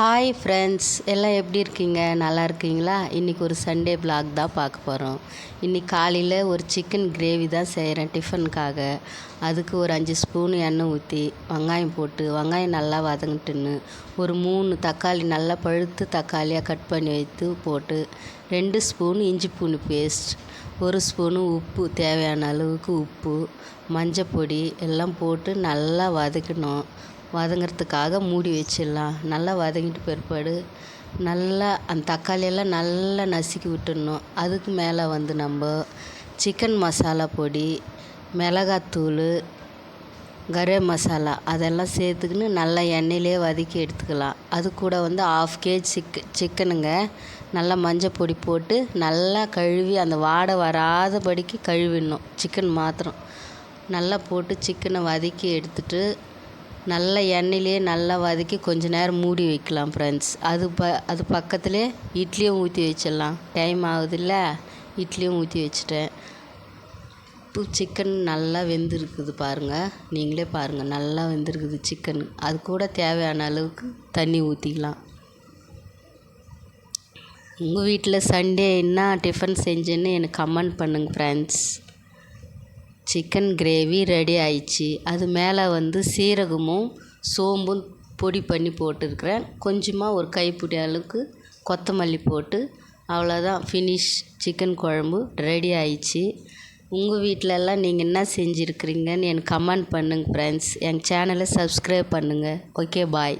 Hi friends எல்லாம் எப்படி இருக்கீங்க? நல்லா இருக்கீங்களா? இன்றைக்கி ஒரு சண்டே பிளாக் தான் பார்க்க போகிறோம் இன்றைக்கி காலையில் ஒரு சிக்கன் கிரேவி தான் செய்கிறேன் டிஃபனுக்காக அதுக்கு ஒரு அஞ்சு ஸ்பூன் எண்ணெய் ஊற்றி வெங்காயம் போட்டு வெங்காயம் நல்லா வதங்கிட்டுன்னு ஒரு மூணு தக்காளி நல்லா பழுத்து தக்காளியாக கட் பண்ணி வைத்து போட்டு ரெண்டு ஸ்பூன் இஞ்சி பூண்டு பேஸ்ட் ஒரு ஸ்பூனு உப்பு தேவையான அளவுக்கு உப்பு மஞ்சப்பொடி எல்லாம் போட்டு நல்லா வதக்கணும். வதங்கிறதுக்காக மூடி வச்சிடலாம். நல்லா வதங்கிட்டு பிற்பாடு நல்லா அந்த தக்காளியெல்லாம் நல்லா நசுக்கி விட்டுடணும். அதுக்கு மேலே வந்து நம்ம சிக்கன் மசாலா பொடி மிளகாத்தூள் கரம் மசாலா அதெல்லாம் சேர்த்துக்கின்னு நல்லா எண்ணெயிலே வதக்கி எடுத்துக்கலாம். அது கூட வந்து ஆஃப் கேஜி சிக்க சிக்கனுங்க நல்லா மஞ்சள் பொடி போட்டு நல்லா கழுவி அந்த வாடை வராதபடிக்கு கழுவிடணும். சிக்கன் மாத்திரம். நல்லா போட்டு சிக்கனை வதக்கி எடுத்துட்டு நல்லா எண்ணெயிலே நல்லா வதக்கி கொஞ்ச நேரம் மூடி வைக்கலாம் ஃப்ரெண்ட்ஸ் அது ப அது பக்கத்துலேயே இட்லியும் ஊற்றி வச்சிடலாம். டைம் ஆகுதுல்ல இட்லியும் ஊற்றி வச்சுட்டேன். இப்போ சிக்கன் நல்லா வெந்திருக்குது பாருங்கள் நீங்களே பாருங்கள் நல்லா வெந்திருக்குது சிக்கன் அது கூட தேவையான அளவுக்கு தண்ணி ஊற்றிக்கலாம் உங்கள் வீட்டில் சண்டே என்ன டிஃபன் செஞ்சேன்னு எனக்கு கமெண்ட் பண்ணுங்கள் ஃப்ரெண்ட்ஸ் சிக்கன் கிரேவி ரெடி ஆயிடுச்சு. அது மேலே வந்து சீரகமும் சோம்பும் பொடி பண்ணி போட்டிருக்கிறேன். கொஞ்சமாக ஒரு கைப்பிடி அளவுக்கு கொத்தமல்லி போட்டு அவ்வளோதான் ஃபினிஷ் சிக்கன் குழம்பு ரெடி ஆயிடுச்சு. உங்கள் வீட்டிலலாம் நீங்கள் என்ன செஞ்சுருக்கிறீங்கன்னு எனக்கு கமெண்ட் பண்ணுங்கள் ஃப்ரெண்ட்ஸ் எங்கள் சேனலை சப்ஸ்கிரைப் பண்ணுங்கள் ஓகே பாய்